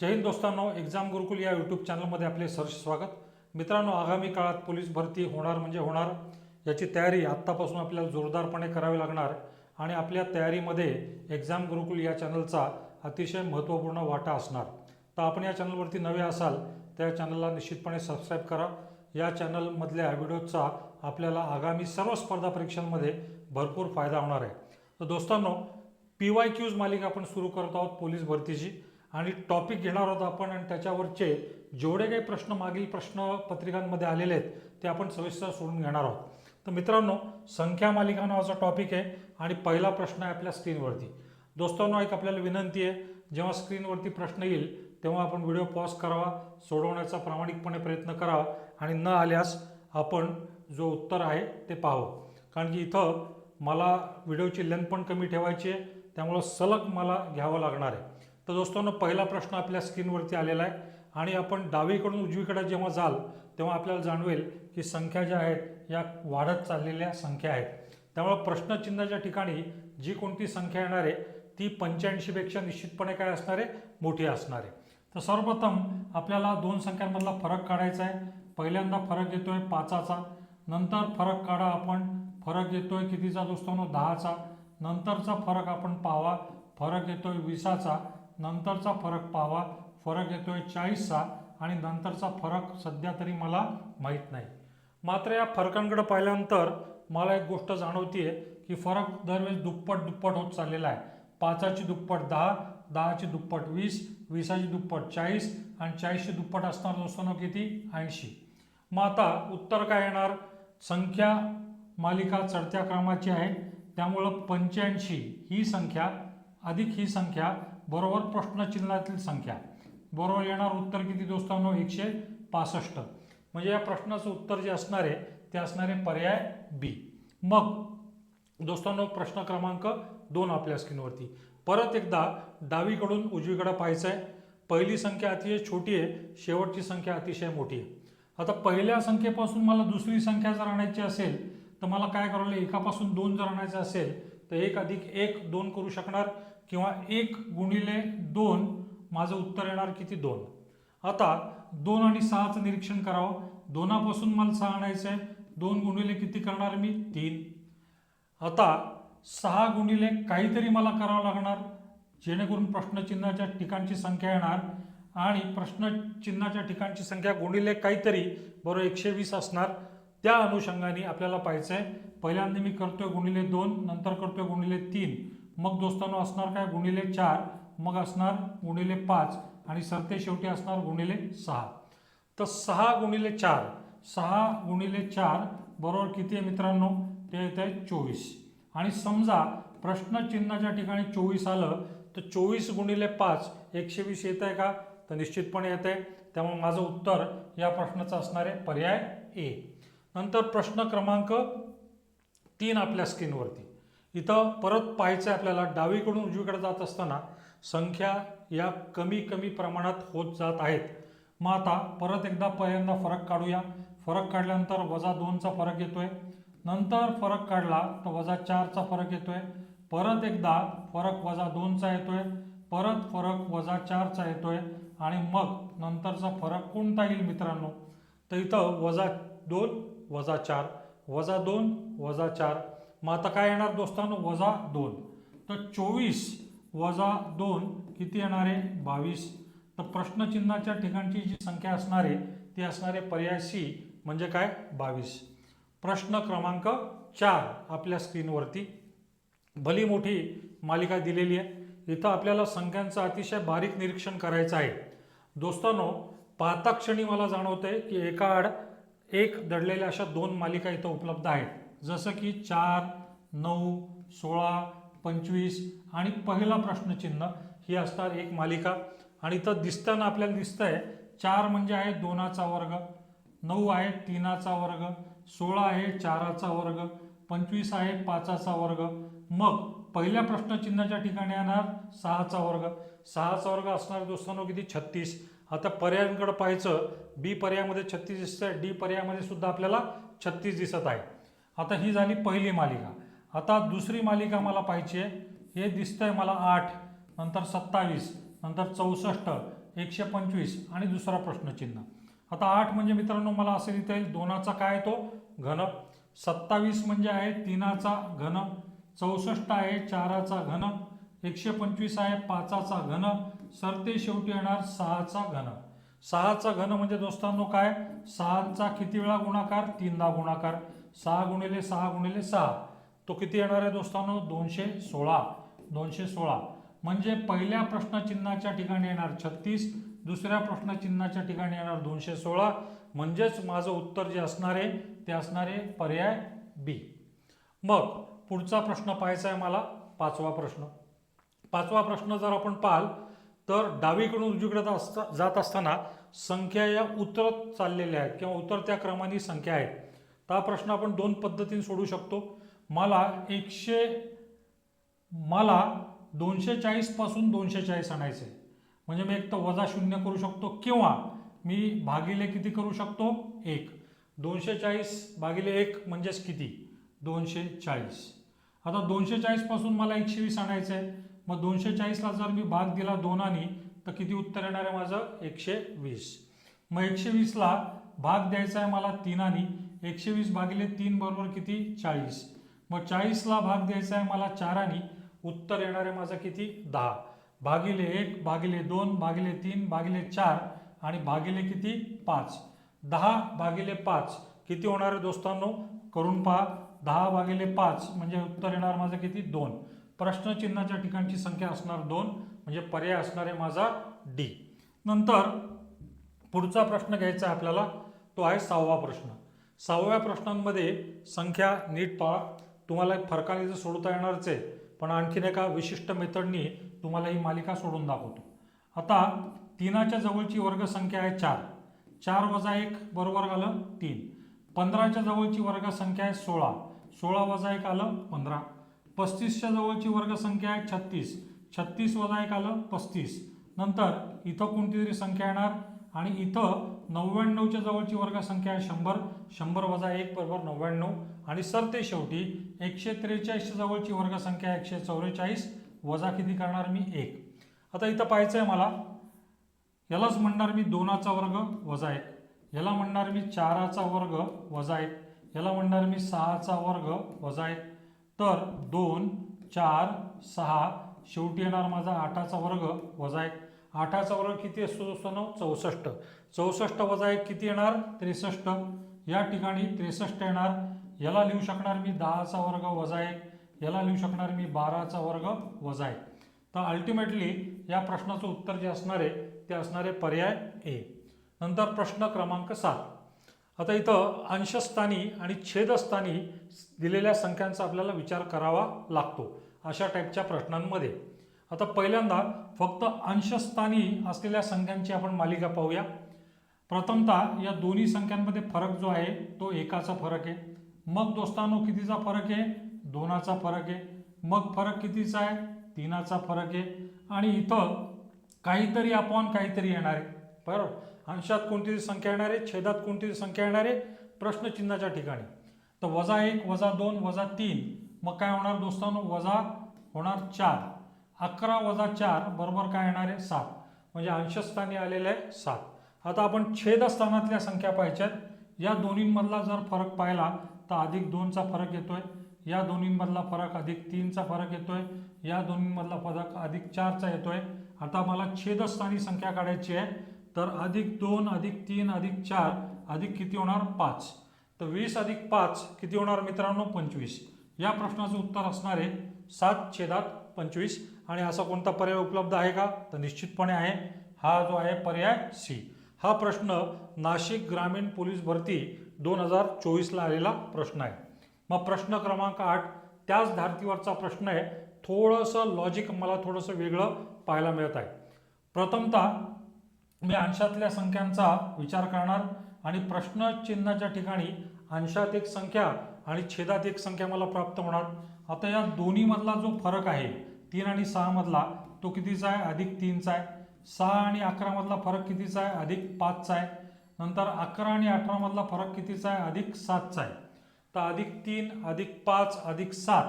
जय हिंद दोस्तांनो एक्झाम गुरुकुल या यूट्यूब चॅनलमध्ये आपले सहर्ष स्वागत. मित्रांनो आगामी काळात पोलीस भरती होणार म्हणजे होणार. याची तयारी आत्तापासून आपल्याला जोरदारपणे करावी लागणार. आणि आपल्या तयारीमध्ये एक्झाम गुरुकुल या चॅनलचा अतिशय महत्त्वपूर्ण वाटा असणार. तर आपण या चॅनलवरती नवे असाल तर या चॅनलला निश्चितपणे सबस्क्राईब करा. या चॅनलमधल्या व्हिडिओचा आपल्याला आगामी सर्व स्पर्धा परीक्षांमध्ये भरपूर फायदा होणार आहे. तर दोस्तांनो पी वाय क्यूज मालिका आपण सुरू करत आहोत पोलीस भरतीची. आणि टॉपिक घेणार आहोत आपण आणि त्याच्यावरचे जेवढे काही प्रश्न मागील प्रश्न पत्रिकांमध्ये आलेले आहेत ते आपण सविस्तर सोडून घेणार आहोत. तर मित्रांनो संख्या मालिका नावाचा टॉपिक आहे आणि पहिला प्रश्न आहे आपल्या स्क्रीनवरती दोस्तांनो एक आपल्याला विनंती आहे जेव्हा स्क्रीनवरती प्रश्न येईल तेव्हा आपण व्हिडिओ पॉज करावा सोडवण्याचा प्रामाणिकपणे प्रयत्न करावा आणि न आल्यास आपण जो उत्तर आहे ते पाहावं. कारण की इथं मला व्हिडिओची लेंथ पण कमी ठेवायची आहे त्यामुळं सलग मला घ्यावं लागणार आहे. तर दोस्तांनो पहिला प्रश्न आपल्या स्क्रीनवरती आलेला आहे. आणि आपण डावीकडून उजवीकडे जेव्हा जाल तेव्हा आपल्याला जाणवेल की संख्या ज्या आहेत या वाढत चाललेल्या संख्या आहेत. त्यामुळं प्रश्नचिन्हाच्या ठिकाणी जी कोणती संख्या येणार आहे ती पंच्याऐंशीपेक्षा निश्चितपणे काय असणार आहे मोठी असणार आहे. तर सर्वप्रथम आपल्याला दोन संख्यांमधला फरक काढायचा आहे. पहिल्यांदा फरक येतोय पाचाचा. नंतर फरक काढा आपण. फरक येतोय कितीचा दोस्तांनो दहाचा. नंतरचा फरक आपण पाहावा फरक येतोय विसाचा. नंतरचा फरक पाहावा. फरक येतोय चाळीसचा आणि नंतरचा फरक सध्या तरी मला माहीत नाही. मात्र या फरकांकडे पाहिल्यानंतर मला एक गोष्ट जाणवते की फरक दरवेळेस दुप्पट दुप्पट होत चाललेला आहे. पाचाची दुप्पट दहा दहाची दुप्पट वीस वीसाची दुप्पट चाळीस आणि चाळीसची दुप्पट असणार दोस्तांनो किती? ऐंशी. मग आता उत्तर काय येणार? संख्या मालिका चढत्या क्रमाची आहे. त्यामुळं पंच्याऐंशी ही संख्या अधिक ही संख्या बरोबर प्रश्नचिन्हातील संख्या. बरोबर येणार उत्तर किती दोस्तांनो? एकशे पासष्ट. म्हणजे या प्रश्नाचं उत्तर जे असणार आहे ते असणार आहे पर्याय बी मग दोस्तांनो प्रश्न क्रमांक दोन आपल्या स्क्रीनवरती. परत एकदा डावीकडून उजवीकडे पाहायचं आहे पहिली संख्या अतिशय छोटी आहे शेवटची संख्या अतिशय मोठी आहे. आता पहिल्या संख्येपासून मला दुसरी संख्या जर आणायची असेल तर मला काय करावं लागेल एकापासून दोन जर आणायचं असेल तर एक अधिक एक दोन करू शकणार. किंवा एक गुणिले दोन माझं उत्तर येणार किती दोन? आता दोन आणि सहाचं निरीक्षण करावं. दोनापासून मला सहा आणायचं आहे दोन गुणिले किती करणार मी? तीन. आता सहा गुणिले काहीतरी मला करावं लागणार जेणेकरून प्रश्नचिन्हाच्या ठिकाणची संख्या येणार आणि प्रश्नचिन्हाच्या ठिकाणची संख्या गुणिले काहीतरी बरोबर एकशे वीस असणार. त्या अनुषंगाने आपल्याला पाहायचं आहे पहिल्यांदा मी करतोय गुणिले दोन नंतर करतोय गुणिले तीन. मग दोस्तांनो असणार काय गुणिले चार मग असणार गुणिले पाच आणि सरते शेवटी असणार गुणिले सहा. तर सहा गुणिले चार सहा गुणिले चार बरोबर किती आहे मित्रांनो? ते येत आहे चोवीस. आणि समजा प्रश्नचिन्हाच्या ठिकाणी चोवीस आलं तर चोवीस गुणिले पाच एकशे वीस येत आहे का? तर निश्चितपणे येत आहे. त्यामुळे माझं उत्तर या प्रश्नाचं असणार आहे पर्याय ए. नंतर प्रश्न क्रमांक तीन आपल्या स्क्रीनवरती इथं परत पाहायचं आहे आपल्याला. डावीकडून उजवीकडे जात असताना संख्या या कमी कमी प्रमाणात होत जात आहेत. मग आता परत एकदा पहिल्यांदा फरक काढूया. फरक काढल्यानंतर वजा दोनचा फरक येतोय. नंतर फरक काढला तर वजा चारचा फरक येतोय. परत एकदा फरक वजा दोनचा येतोय. परत फरक वजा चारचा येतोय. आणि मग नंतरचा फरक कोणता येईल मित्रांनो? तर इथं वजा दोन वजा चार वजा दोन वजा चार. मग आता काय येणार दोस्तांनो? वजा दोन. तर चोवीस वजा दोन किती येणार? आहे बावीस. तर प्रश्नचिन्हाच्या ठिकाणची जी संख्या असणार आहे ती असणारे पर्याय सी म्हणजे काय? बावीस. प्रश्न क्रमांक चार आपल्या स्क्रीनवरती. भली मोठी मालिका दिलेली आहे. इथं आपल्याला संख्यांचं अतिशय बारीक निरीक्षण करायचं आहे. दोस्तांनो पाहता क्षणी मला जाणवतंय की एका आड एक दडलेल्या अशा दोन मालिका इथं उपलब्ध आहेत. जसं की चार नऊ सोळा पंचवीस आणि पहिला प्रश्नचिन्ह ही असतात एक मालिका. आणि इथं दिसताना आपल्याला दिसतंय चार म्हणजे आहे दोनाचा वर्ग नऊ आहे तीनाचा वर्ग सोळा आहे चाराचा वर्ग पंचवीस आहे पाचाचा वर्ग. मग पहिल्या प्रश्नचिन्हाच्या ठिकाणी येणार सहाचा वर्ग. सहाचा वर्ग असणार दोस्तांनो किती? छत्तीस. आता पर्यायांकडे पाहायचं बी पर्यायामध्ये छत्तीस दिसतंय डी पर्यायामध्ये सुद्धा आपल्याला छत्तीस दिसत आहे. आता ही झाली पहिली मालिका. आता दुसरी मालिका मला पाहिजे. हे दिसतंय मला आठ नंतर सत्तावीस नंतर चौसष्ट एकशे पंचवीस आणि दुसरा प्रश्नचिन्ह. आता आठ म्हणजे मित्रांनो मला असं लिहिता येईल दोनाचा काय आहे तो? घन. सत्तावीस म्हणजे आहे तीनाचा घन. चौसष्ट आहे चाराचा घन. एकशे पंचवीस आहे पाचाचा घन. सर ते शेवटी येणार सहाचा घन. सहाचा घन म्हणजे दोस्तांनो काय? सहाचा किती वेळा गुणाकार? तीनदा गुणाकार. सहा गुणिले सहा गुणिले सहा. तो किती येणार आहे दोस्तांनो? दोनशे सोळा. दोनशे सोळा. म्हणजे पहिल्या प्रश्नचिन्हाच्या ठिकाणी येणार छत्तीस दुसऱ्या प्रश्नचिन्हाच्या ठिकाणी येणार दोनशे सोळा. म्हणजेच माझं उत्तर जे असणार आहे ते असणार आहे पर्याय बी. मग पुढचा प्रश्न पाहायचा आहे मला पाचवा प्रश्न. पाचवा प्रश्न जर आपण पाहाल तर डावीकडून उजवीकडे असता जात असताना संख्या या उतरत चाललेल्या आहेत किंवा उतरत्या क्रमाने संख्या आहेत. तर हा प्रश्न आपण दोन पद्धतीने सोडू शकतो. मला एकशे मला दोनशे चाळीसपासून दोनशे चाळीस आणायचे. आहे. म्हणजे मी एक तर वजा शून्य करू शकतो किंवा मी भागिले किती करू शकतो? एक. दोनशे चाळीस भागिले एक म्हणजेच किती? दोनशे चाळीस आता दोनशे चाळीसपासून मला एकशे वीस आणायचं आहे. मग दोनशे चाळीसला जर मी भाग दिला दोनानी तर किती उत्तर येणार आहे माझं? एकशे वीस मग एकशे वीसला भाग द्यायचा आहे मला तीनानी. एकशे वीस भागिले तीन बरोबर किती? चाळीस. मग चाळीसला भाग द्यायचा आहे मला चारानी. उत्तर येणार आहे माझं किती? दहा. भागिले एक भागिले दोन भागिले तीन भागिले चार आणि भागिले किती? पाच. दहा भागिले पाच. किती होणार आहे दोस्तांनो? करून पहा. दहा भागिले पाच म्हणजे उत्तर येणार माझं किती? दोन. प्रश्नचिन्हाच्या ठिकाणची संख्या असणार दोन. म्हणजे पर्याय असणार आहे माझा डी. नंतर पुढचा प्रश्न घ्यायचा आहे आपल्याला. तो आहे सहावा प्रश्न. सहाव्या प्रश्नांमध्ये संख्या नीट पाळा तुम्हाला एक फरकाने जर सोडवता येणारच आहे पण आणखीन एका विशिष्ट मेथडनी तुम्हाला ही मालिका सोडून दाखवतो. आता तीनाच्या जवळची वर्गसंख्या आहे चार. चार वजा एक बरोबर आलं तीन. पंधराच्या जवळची वर्गसंख्या आहे सोळा. सोळा वजा एक आलं पंधरा. पस्तीसच्या जवळची वर्गसंख्या आहे छत्तीस. छत्तीस वजा एक आलं पस्तीस. नंतर इथं कोणती तरी संख्या येणार? आणि इथं नव्याण्णवच्या जवळची वर्गसंख्या आहे शंभर शंभर वजा एक बरोबर नव्याण्णव. आणि सरते शेवटी एकशे त्रेचाळीसच्या जवळची वर्गसंख्या एकशे चौवेचाळीस वजा किती करणार मी एक. आता इथं पाहायचं आहे मला यालाच म्हणणार मी दोनाचा वर्ग वजा एक. याला म्हणणार मी चाराचा वर्ग वजा एक. याला म्हणणार मी सहाचा वर्ग वजा एक. तर दोन चार सहा शेवटी येणार माझा आठाचा वर्ग वजा एक. आठाचा वर्ग किती असतो? दोस्तांनो चौसष्ट. चौसष्ट वजा एक किती येणार? त्रेसष्ट. या ठिकाणी त्रेसष्ट येणार. याला लिहू शकणार मी दहाचा वर्ग वजा एक. याला लिहू शकणार मी बाराचा वर्ग वजा एक. तर अल्टिमेटली या प्रश्नाचं उत्तर जे असणार आहे ते असणारे पर्याय ए नंतर प्रश्न क्रमांक सात. आता इथं अंशस्थानी आणि छेदस्थानी दिलेल्या संख्यांचा आपल्याला विचार करावा लागतो अशा टाईपच्या प्रश्नांमध्ये. आता पहिल्यांदा फक्त अंशस्थानी असलेल्या संख्यांची आपण मालिका पाहूया. प्रथमतः या दोन्ही संख्यांमध्ये फरक जो आहे तो एकाचा फरक आहे. मग दोस्तांनो कितीचा फरक आहे? दोनाचा फरक आहे. मग फरक कितीचा आहे? तीनाचा फरक आहे. आणि इथं काहीतरी अपॉन काहीतरी येणार आहे. बरोबर? अंशात कोणती संख्या येणार आहे? छेदात कोणती संख्या येणार आहे? प्रश्नचिन्हाच्या ठिकाणी. तर वजा एक वजा दोन वजा तीन. मग काय होणार दोस्तांनो? वजा होणार चार. अकरा वजा चार बरोबर काय येणार आहे? सात. म्हणजे अंशस्थानी आलेलं आहे सात. आता आपण छेदस्थानातल्या संख्या पाहायच्यात. या दोन्हींमधला जर फरक पाहिला तर अधिक दोनचा फरक येतोय. या दोन्हींमधला फरक अधिक तीनचा फरक येतोय. या दोन्हींमधला फरक अधिक चारचा येतोय. आता मला छेदस्थानी संख्या काढायची आहे. तर अधिक दोन अधिक तीन अधिक चार अधिक किती होणार? पाच. तर वीस अधिक पाच किती होणार मित्रांनो? पंचवीस. या प्रश्नाचं उत्तर असणार आहे सात छेदात पंचवीस. आणि असा कोणता पर्याय उपलब्ध आहे का? तर निश्चितपणे आहे. हा जो आहे पर्याय सी. हा प्रश्न नाशिक ग्रामीण पोलीस भरती दोन हजार चोवीसला आलेला प्रश्न आहे. मग प्रश्न क्रमांक आठ त्याच धारतीवरचा प्रश्न आहे. थोडंसं लॉजिक मला थोडंसं वेगळं पाहायला मिळत आहे. प्रथमतः मी अंशातल्या संख्यांचा विचार करणार आणि प्रश्नचिन्हाच्या ठिकाणी अंशात एक संख्या आणि छेदात एक संख्या मला प्राप्त होणार. आता या दोन्हीमधला जो फरक आहे तीन आणि सहा मधला तो कितीचा आहे? अधिक तीनचा आहे. सहा आणि अकरा मधला फरक कितीचा आहे? अधिक पाचचा आहे. नंतर अकरा आणि अठरा मधला फरक कितीचा आहे? अधिक सातचा आहे. तर अधिक तीन अधिक पाच अधिक सात.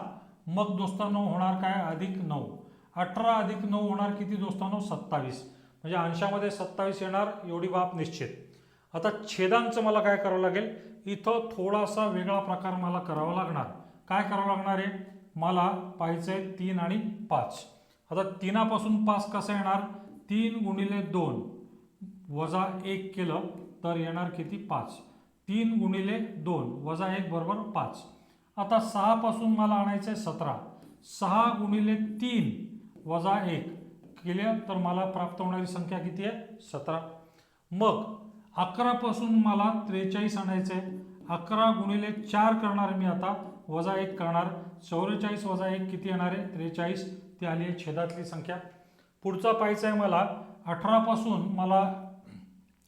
मग दोस्तांनो होणार काय? अधिक नऊ. अठरा अधिक नऊ होणार किती दोस्तांनो? सत्तावीस. म्हणजे अंशामध्ये सत्तावीस येणार एवढी बाब निश्चित. आता छेदांचं मला काय करावं लागेल? इथं थोडासा वेगळा प्रकार मला करावा लागणार. काय करावं लागणार आहे? मला पाहिजे आहे तीन आणि पाच. आता तीनापासून पाच कसं येणार? तीन गुणिले दोन वजा एक केलं तर येणार किती? पाच. तीन गुणिले दोन वजा एक बरोबर पाच. आता सहापासून मला आणायचं आहे सतरा. सहा गुणिले तीन वजा एक केल्या तर मला प्राप्त होणारी संख्या किती आहे? सतरा. मग अकरापासून मला त्रेचाळीस आणायचं आहे अकरा गुणिले चार करणार मी आता. वजा एक करणार. चौवेचाळीस वजा एक किती येणार आहे? त्रेचाळीस. ती आली आहे छेदातली संख्या. पुढचा पाहायचा आहे मला. अठरापासून मला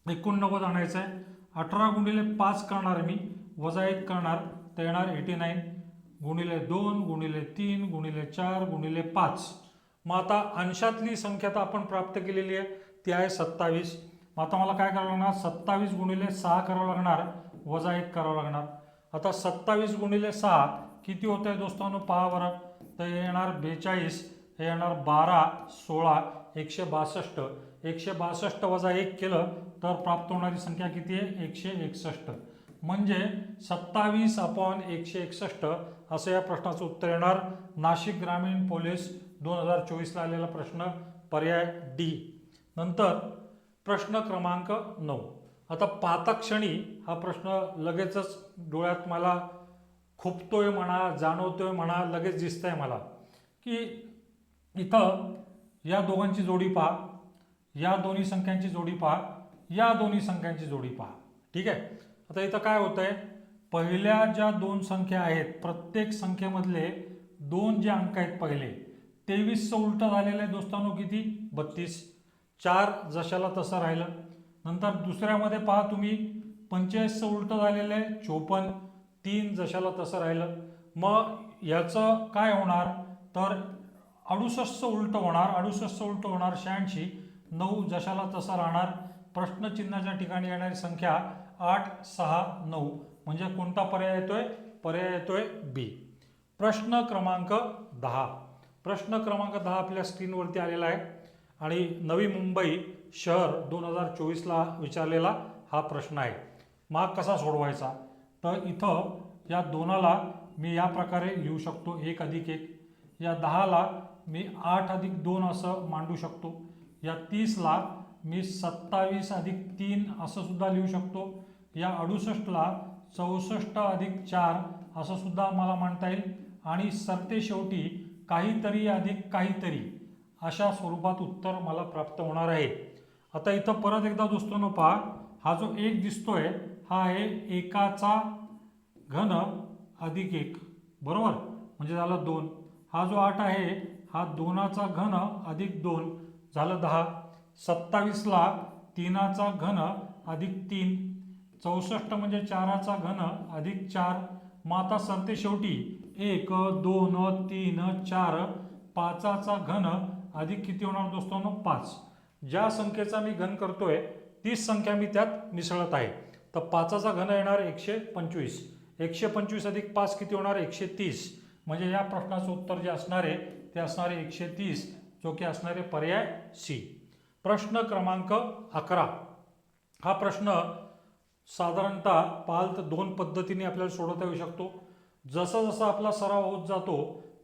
एकोणनव्वद आणायचं आहे. अठरा गुणिले पाच करणार मी. वजा एक करणार. तर येणार एटी नाईन गुणिले दोन गुणिले तीन गुणिले चार गुणिले पाच. मग आता अंशातली संख्या तर आपण प्राप्त केलेली आहे. ती आहे सत्तावीस. मग आता मला काय करावं लागणार? सत्तावीस गुणिले सहा करावं लागणार. वजा एक करावं लागणार. आता सत्तावीस गुणिले सहा किती होत आहे दोस्तांनो? पहा बरं. तर येणार बेचाळीस. हे येणार बारा सोळा एकशे बासष्ट. एकशे बासष्ट वजा एक केलं तर प्राप्त होणारी संख्या किती आहे? एकशे एकसष्ट. म्हणजे सत्तावीस अपॉन एकशे एकसष्ट असं या प्रश्नाचं उत्तर येणार. नाशिक ग्रामीण पोलीस दोन हजार चोवीसला आलेला प्रश्न पर्याय डी. नंतर प्रश्न क्रमांक नऊ. आता पाहताक्षणी हा प्रश्न लगेचच डोळ्यात मला खुपतोय म्हणा जाणवतोय म्हणा लगेच दिसतंय मला की इथं या दोघांची जोडी पहा. या दोन्ही संख्यांची जोडी पहा. या दोन्ही संख्यांची जोडी पहा. ठीक आहे? आता इथं काय होतंय? पहिल्या ज्या दोन संख्या आहेत प्रत्येक संख्येमधले दोन जे अंक आहेत पहिले तेवीसचं उलटं झालेलं आहे दोस्तांनो किती? बत्तीस. चार जशाला तसं राहिलं. नंतर दुसऱ्यामध्ये पहा तुम्ही पंचेचाळीसचं उलटं झालेलं आहे चोपन्न. तीन जशाला तसं राहिलं. मग याचं काय होणार? तर अडुसष्ट उलटं होणार अडुसष्ट उलटं होणार शहाऐंशी नऊ जशाला तसा राहणार. प्रश्नचिन्हाच्या ठिकाणी येणारी संख्या आठ सहा नऊ. म्हणजे कोणता पर्याय येतोय? पर्याय येतोय बी. प्रश्न क्रमांक दहा. प्रश्न क्रमांक दहा आपल्या स्क्रीनवरती आलेला आहे. आणि नवी मुंबई शहर दोन हजार चोवीसला विचारलेला हा प्रश्न आहे. माग कसा सोडवायचा? तर इथं या दोनाला मी या प्रकारे लिहू शकतो एक अधिक एक. या दहाला मी आठ अधिक दोन असं मांडू शकतो. या तीसला मी सत्तावीस अधिक तीन असं सुद्धा लिहू शकतो. या अडुसष्टला चौसष्ट अधिक चार असं सुद्धा मला मांडता येईल. आणि सरते शेवटी काहीतरी अधिक काहीतरी अशा स्वरूपात उत्तर मला प्राप्त होणार आहे. आता इथं परत एकदा दोस्तोनो पहा. हा जो एक दिसतोय हा आहे एकाचा घन अधिक एक. बरोबर? म्हणजे झालं दोन. हा जो आठ आहे हा दोनाचा घन अधिक दोन झालं दहा. सत्तावीसला तीनाचा घन अधिक तीन. चौसष्ट म्हणजे चाराचा घन अधिक चार. मग आता सरते शेवटी एक दोन तीन चार. पाचाचा घन अधिक किती होणार दोस्तांनो? पाच. ज्या संख्येचा मी घन करतोय तीच संख्या मी त्यात मिसळत आहे. तर पाचाचा घन येणार एकशे पंचवीस. एकशे पंचवीस अधिक पाच किती होणार? एकशे तीस. म्हणजे या प्रश्नाचं उत्तर जे असणार आहे ते असणारे एकशे तीस जो की पर्याय सी प्रश्न क्रमांक अकरा. हा प्रश्न साधारणतः पाहाल तर दोन पद्धतीने आपल्याला सोडवता येऊ शकतो. जसं जसं आपला सराव होत जातो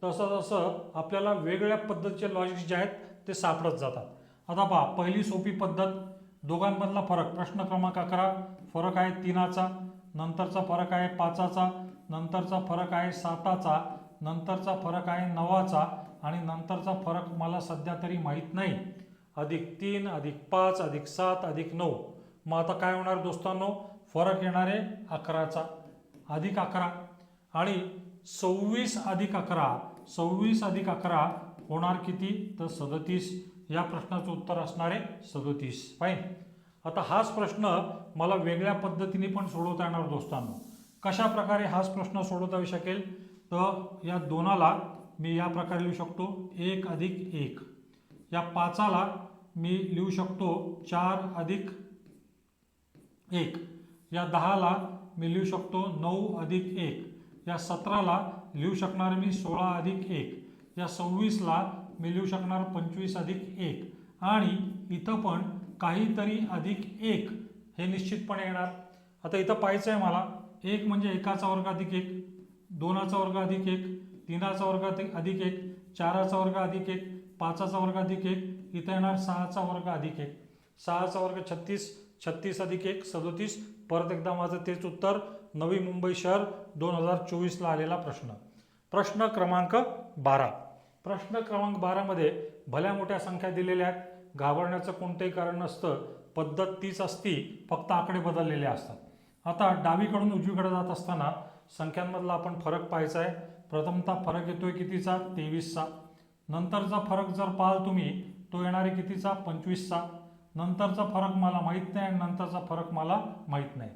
तसं जसं आपल्याला वेगळ्या पद्धतीचे लॉजिक्स जे आहेत ते सापडत जातात. आता पहा पहिली सोपी पद्धत दोघांमधला फरक. प्रश्न क्रमांक अकरा फरक आहे तीनाचा नंतरचा फरक आहे पाचाचा नंतरचा फरक आहे साताचा नंतरचा फरक आहे नवाचा आणि नंतरचा फरक मला सध्या तरी माहीत नाही. अधिक तीन अधिक पाच अधिक सात अधिक नऊ. मग आता काय होणार दोस्तांनो? फरक येणार आहे अकराचा. अधिक अकरा. आणि सव्वीस अधिक अकरा सव्वीस अधिक अकरा होणार किती? तर सदतीस. या प्रश्नाचं उत्तर असणार आहे सदतीस. फाईन आता हाच प्रश्न मला वेगळ्या पद्धतीने पण सोडवता येणार दोस्तांनो. कशा प्रकारे हाच प्रश्न सोडवता येऊ शकेल? तर या दोनाला मी या प्रकारे लिहू शकतो एक अधिक एक. या पाचाला मी लिहू शकतो चार अधिक एक. या दहाला मी लिहू शकतो नऊ अधिक एक. या सतराला लिहू शकणार मी सोळा अधिक एक. या सव्वीसला मी लिहू शकणार पंचवीस अधिक एक. आणि इथं पण काहीतरी अधिक एक हे निश्चितपणे येणार. आता इथं पाहायचं आहे मला एक म्हणजे एकाचा वर्ग अधिक एक दोनाचा वर्ग अधिक एक तीनाचा वर्ग अधिक अधिक एक चाराचा वर्ग अधिक एक पाचाचा वर्ग अधिक एक इथं येणार सहाचा वर्ग अधिक एक. सहाचा वर्ग छत्तीस छत्तीस अधिक एक सदोतीस. परत एकदा माझं तेच उत्तर नवी मुंबई शहर दोन हजार चोवीसला आलेला प्रश्न. प्रश्न क्रमांक बारा. प्रश्न क्रमांक बारामध्ये भल्या मोठ्या संख्या दिलेल्या आहेत घाबरण्याचं कोणतंही कारण नसतं पद्धत तीच असती फक्त आकडे बदललेले असतात. आता डावीकडून उजवीकडे जात असताना संख्यांमधला आपण फरक पाहायचा आहे. प्रथमतः फरक येतोय कितीचा? तेवीसचा. नंतरचा फरक जर पाहाल तुम्ही तो येणार आहे कितीचा? पंचवीसचा. नंतरचा फरक मला माहीत नाही आणि नंतरचा फरक मला माहीत नाही.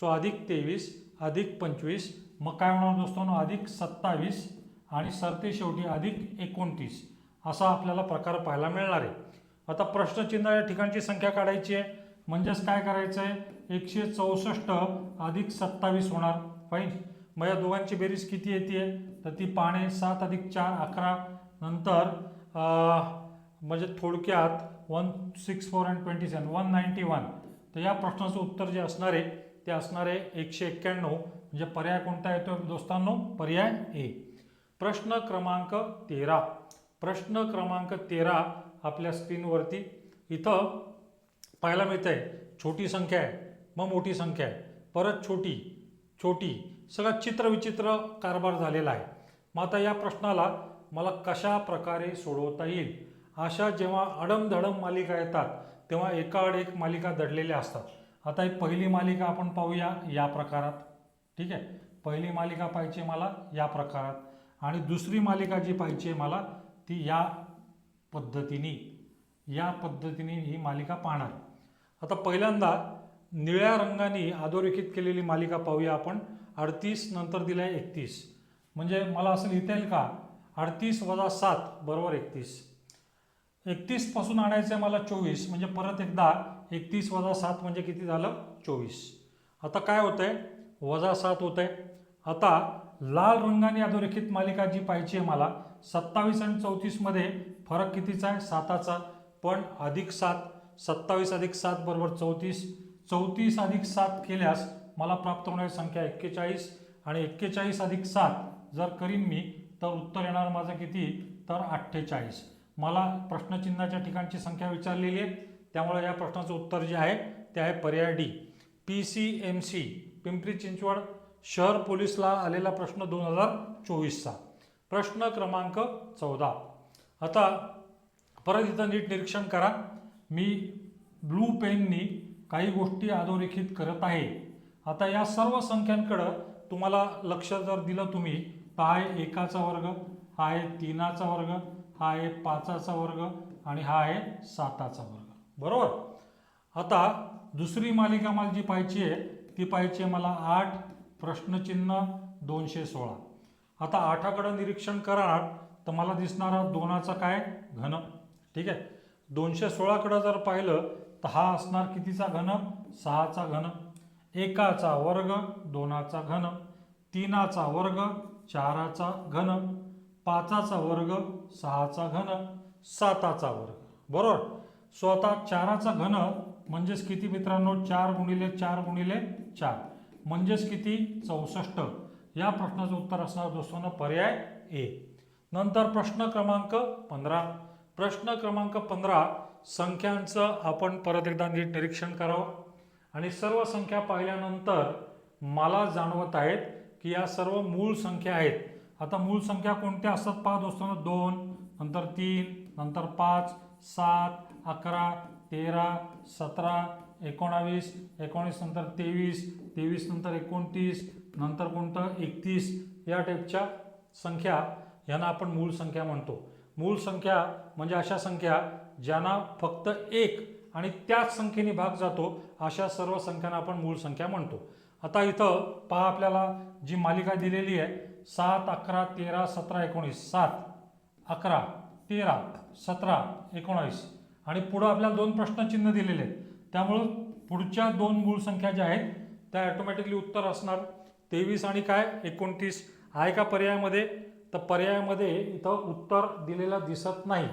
सो अधिक तेवीस अधिक पंचवीस मग काय होणार दोस्तांनो? अधिक सत्तावीस आणि सरते शेवटी अधिक एकोणतीस. असा आपल्याला प्रकार पाहायला मिळणार आहे. आता प्रश्नचिन्ह या ठिकाणची संख्या काढायची आहे. म्हणजेच काय करायचं आहे एकशे चौसष्ट अधिक सत्तावीस होणार. फाईन? मग या दोघांची बेरीज किती येते तर ती पाणे सात अधिक चार अकरा. नंतर म्हणजे थोडक्यात one six four and twenty seven one ninety one. तर या प्रश्नाचं उत्तर जे असणार आहे ते असणार आहे एकशे एक्क्याण्णव. म्हणजे पर्याय कोणता येतो दोस्तांनो? पर्याय ए. प्रश्न क्रमांक तेरा. प्रश्न क्रमांक तेरा आपल्या स्क्रीनवरती. इथं पाहायला मिळतं आहे छोटी संख्या आहे मग मोठी संख्या आहे. परत छोटी छोटी. सगळा चित्रविचित्र कारभार झालेला आहे. मग आता या प्रश्नाला मला कशा प्रकारे सोडवता येईल? अशा जेव्हा अडमधडम मालिका येतात तेव्हा एकाआड एक मालिका दडलेल्या असतात. आता ही पहिली मालिका आपण पाहूया या प्रकारात. ठीक आहे? पहिली मालिका पाहिजे मला या प्रकारात आणि दुसरी मालिका जी पाहिजे मला ती या पद्धतीने. या पद्धतीने ही मालिका पाहणार. आता पहिल्यांदा निळ्या रंगाने अधोरेखित केलेली मालिका पाहूया आपण. अडतीस नंतर दिलं आहे एकतीस. म्हणजे मला असं लिहिता येईल का? अडतीस वजा सात बरोबर एकतीस. एकतीसपासून आणायचं आहे मला चोवीस म्हणजे परत एकदा एकतीस वजा सात म्हणजे किती झालं? चोवीस. आता काय होतं आहे वजा सात होतंय. आता लाल रंगाने अधोरेखित मालिका जी पाहिजे आहे मला सत्तावीस आणि चौतीसमध्ये फरक कितीचा आहे? साताचा. पण अधिक सात सत्तावीस अधिक सात बरोबर चौतीस. चौतीस अधिक सात केल्यास मला प्राप्त होणारी संख्या एक्केचाळीस आणि एक्केचाळीस अधिक सात जर करीन मी तर उत्तर येणार माझं किती? तर अठ्ठेचाळीस. मला प्रश्नचिन्हाच्या ठिकाणची संख्या विचारलेली आहे त्यामुळे या प्रश्नाचं उत्तर जे आहे ते आहे पर्याय D. P C M C Pimpri Chinchwad शहर पोलीसला आलेला प्रश्न दोन हजार चोवीसचा. प्रश्न क्रमांक चौदा. आता परत इथं नीट निरीक्षण करा. मी ब्लू पेननी काही गोष्टी अधोरेखित करत आहे. आता या सर्व संख्यांकडं तुम्हाला लक्ष जर दिलं तुम्ही तर हा आहे एकाचा वर्ग हा आहे तीनाचा वर्ग हा आहे पाचाचा वर्ग आणि हा आहे साताचा वर्ग. बरोबर? आता दुसरी मालिका मला जी पाहिजे आहे ती पाहिजे मला आठ प्रश्नचिन्ह दोनशे सोळा. आता आठाकडं निरीक्षण करणार तर मला दिसणारा दोनाचा काय? घन. ठीक आहे? दोनशे सोळाकडं जर पाहिलं तर हा असणार कितीचा घन? सहाचा घन. एकाचा वर्ग दोनाचा घन तीनाचा वर्ग चाराचा घन पाचाचा वर्ग सहाचा घन साताचा वर्ग. बरोबर? स्वतः चाराचा घन म्हणजेच किती मित्रांनो? चार गुणिले चार गुणिले चार. म्हणजेच किती? चौसष्ट. या प्रश्नाचं उत्तर असणार दोस्तांना पर्याय ए. नंतर प्रश्न क्रमांक पंधरा. प्रश्न क्रमांक पंधरा संख्यांचं आपण परत एकदा नीट निरीक्षण करावं. आणि सर्व संख्या पाहिल्यानंतर मला जाणवत आहेत की या सर्व मूळ संख्या आहेत. आता मूळ संख्या कोणत्या असतात पहा दोस्तांनो दोन नंतर तीन नंतर पाच सात अकरा तेरा सतरा एकोणावीस एकोणीस नंतर तेवीस तेवीस नंतर एकोणतीस नंतर कोणतं? एकतीस. या टाईपच्या संख्या यांना आपण मूळ संख्या म्हणतो. मूळ संख्या म्हणजे अशा संख्या ज्यांना फक्त एक आणि त्याच संख्येने भाग जातो अशा सर्व संख्यांना आपण मूळ संख्या म्हणतो. आता इथं पहा आपल्याला जी मालिका दिलेली आहे सात अकरा तेरा सतरा एकोणीस. सात अकरा तेरा सतरा एकोणावीस आणि पुढं आपल्याला दोन प्रश्नचिन्ह दिलेले आहेत. त्यामुळं पुढच्या दोन मूळ संख्या ज्या आहेत त्या ॲटोमॅटिकली उत्तर असणार. तेवीस आणि काय? एकोणतीस. आहे का पर्यायामध्ये? तर पर्यायामध्ये इथं उत्तर दिलेलं दिसत नाही.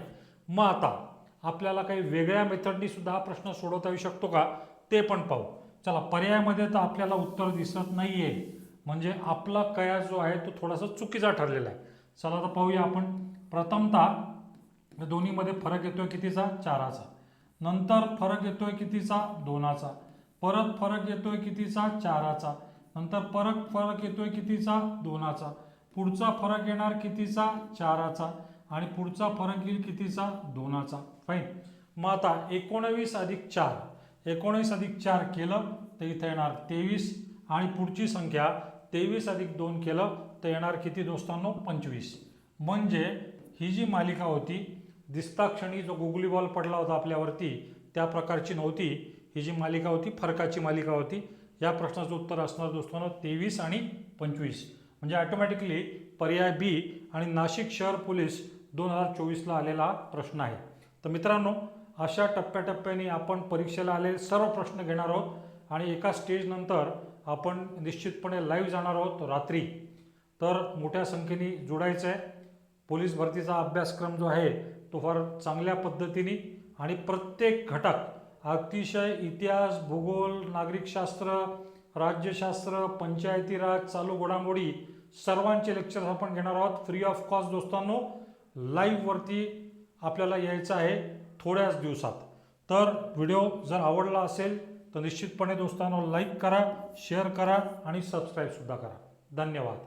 मग आता आपल्याला काही वेगळ्या मेथडनी सुद्धा हा प्रश्न सोडवता येऊ शकतो का? ते पण पाहू. चला पर्यायामध्ये तर आपल्याला उत्तर दिसत नाही आहे म्हणजे आपला कया जो आहे तो थोडासा चुकीचा ठरलेला आहे. चला आता पाहूया आपण. प्रथमतः दोन्हीमध्ये फरक येतोय कितीचा? चाराचा. नंतर फरक येतोय कितीचा? दोनाचा. परत फरक येतोय कितीचा? चाराचा. नंतर परत फरक येतोय कितीचा? दोनाचा. पुढचा फरक येणार कितीचा? चाराचा. आणि पुढचा फरक येईल कितीचा? दोनाचा. फाईन मग आता एकोणवीस अधिक चार. एकोणीस अधिक चार केलं तर इथं येणार तेवीस. आणि पुढची संख्या तेवीस अधिक दोन केलं तर येणार किती दोस्तांनो? पंचवीस. म्हणजे ही जी मालिका होती दिसता क्षणी जो गुगली बॉल पडला होता आपल्यावरती त्या प्रकारची नव्हती. ही जी मालिका होती फरकाची मालिका होती. या प्रश्नाचं उत्तर असणार दोस्तांनो तेवीस आणि पंचवीस. म्हणजे ऑटोमॅटिकली पर्याय बी आणि नाशिक शहर पोलीस दोन हजार चोवीसला आलेला प्रश्न आहे. तर मित्रांनो अशा टप्प्याटप्प्याने आपण परीक्षेला आलेले सर्व प्रश्न घेणार आहोत आणि एका स्टेजनंतर आपण निश्चितपणे लाईव्ह जाणार आहोत रात्री. तर मोठ्या संख्येने जोडायचं आहे पोलीस भरतीचा अभ्यासक्रम जो आहे तो फार चांगल्या पद्धतीने आणि प्रत्येक घटक अतिशय इतिहास भूगोल नागरिकशास्त्र राज्यशास्त्र पंचायती राज चालू घडामोडी सर्वांचे लेक्चर्स आपण घेणार आहोत. फ्री ऑफ कॉस्ट दोस्तांनो लाईव्हवरती आपल्याला यायचं आहे थोड्याच दिवसात. तर व्हिडिओ जर आवडला असेल तर निश्चितपणे दोस्तांनो लाईक करा शेअर करा आणि सबस्क्राईबसुद्धा करा. धन्यवाद.